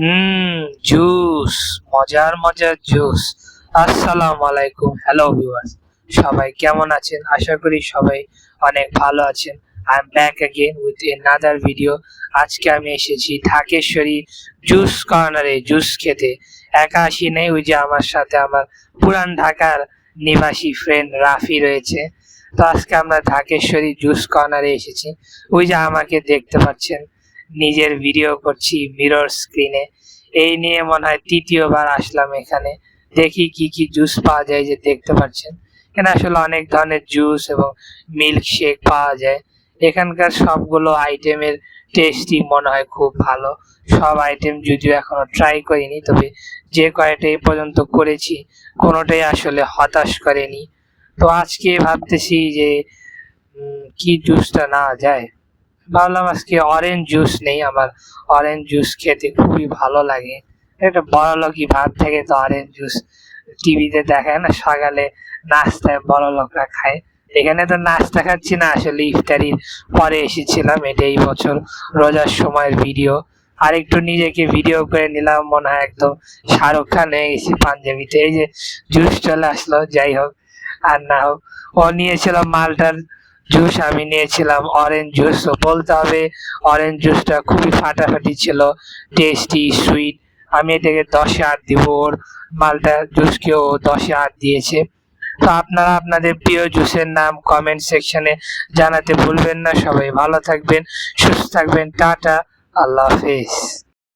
হুম juice মজার মজার juice আসসালামু আলাইকুম হ্যালো ভিউয়ার্স সবাই কেমন আছেন? আশা করি সবাই অনেক ভালো আছেন। I am back again with another video আজকে আমি এসেছি ঢাকেশ্বরী জুস কর্নারে জুস খেতে। একা আসি নেই, ওই যে আমার সাথে আমার পুরান ঢাকার নিবাসী ফ্রেন্ড রাফি রয়েছে। তো আজকে আমরা ঢাকেশ্বরী জুস কর্নারে এসেছি। ওই যে আমাকে দেখতে পাচ্ছেন। নিজের ভিডিও করছি মিরর স্ক্রিনে এই নিয়ে মনে হয় তৃতীয়বার আসলাম এখানে। দেখি কি কি জুস পাওয়া যায় যে দেখতে পাচ্ছেন। এখানে আসলে অনেক ধরনের জুস এবং মিল্ক শেক পাওয়া যায়। এখানকার সবগুলো আইটেমের টেস্টই মনে হয় খুব ভালো। সব আইটেম যদিও এখনও ট্রাই করিনি, তবে যে কয়টা এই পর্যন্ত করেছি, কোনোটাই আসলে হতাশ করেনি। তো আজকে ভাবতেছি যে কি জুসটা না যায়? ভাবলাম আজকে অরেঞ্জ জুস নেই, আমার অরেঞ্জ জুস খেতে খুবই ভালো লাগে। একটা বড় লোকই ভাব থেকে তো অরেঞ্জ জুস টিভিতে দেখায় না, সকালে নাস্তায় বড় লোকরা খায়। এখানে তো নাস্তা খাচ্ছি না, আসলে ইফতারির পরে এসেছিলাম এটা এই বছর রোজার সময়ের ভিডিও আর একটু নিজেকে ভিডিও করে নিলাম, মনে হয় একদম শাহরুখ খান হয়ে গেছি পাঞ্জাবিতে। এই যে জুস চলে আসলো, যাই হোক, আর না হোক। ও নিয়েছিল মালটার জুস আমি নিয়েছিলাম অরেঞ্জ জুস তো বলতে হবে অরেঞ্জ জুসটা খুবই ফাটাফাটি ছিল টেস্টি সুইট আমি এটাকে দশে আট দিব, ওর মালটা জুসকেও দশে আট দিয়েছে। তো আপনারা আপনাদের প্রিয় জুসের নাম কমেন্ট সেকশনে জানাতে ভুলবেন না, সবাই ভালো থাকবেন, সুস্থ থাকবেন, টাটা, আল্লাহ হাফেজ।